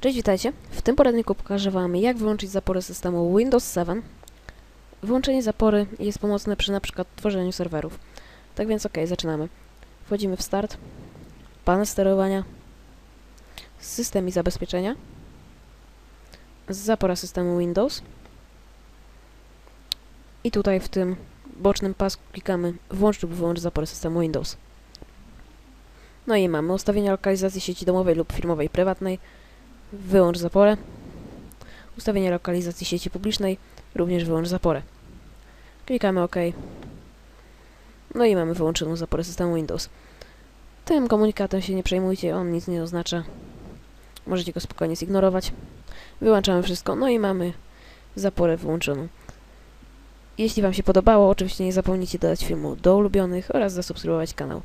Cześć, witajcie. W tym poradniku pokażę Wam, jak wyłączyć zapory systemu Windows 7. Wyłączenie zapory jest pomocne przy na przykład tworzeniu serwerów. Tak więc ok, zaczynamy. Wchodzimy w Start, panel sterowania, system i zabezpieczenia, zapora systemu Windows i tutaj w tym bocznym pasku klikamy Włącz lub wyłącz zapory systemu Windows. No i mamy ustawienia lokalizacji sieci domowej lub firmowej prywatnej, Wyłącz zaporę. Ustawienie lokalizacji sieci publicznej. Również wyłącz zaporę. Klikamy OK. No i mamy wyłączoną zaporę systemu Windows. Tym komunikatem się nie przejmujcie, on nic nie oznacza. Możecie go spokojnie zignorować. Wyłączamy wszystko, no i mamy zaporę wyłączoną. Jeśli Wam się podobało, oczywiście nie zapomnijcie dodać filmu do ulubionych oraz zasubskrybować kanał.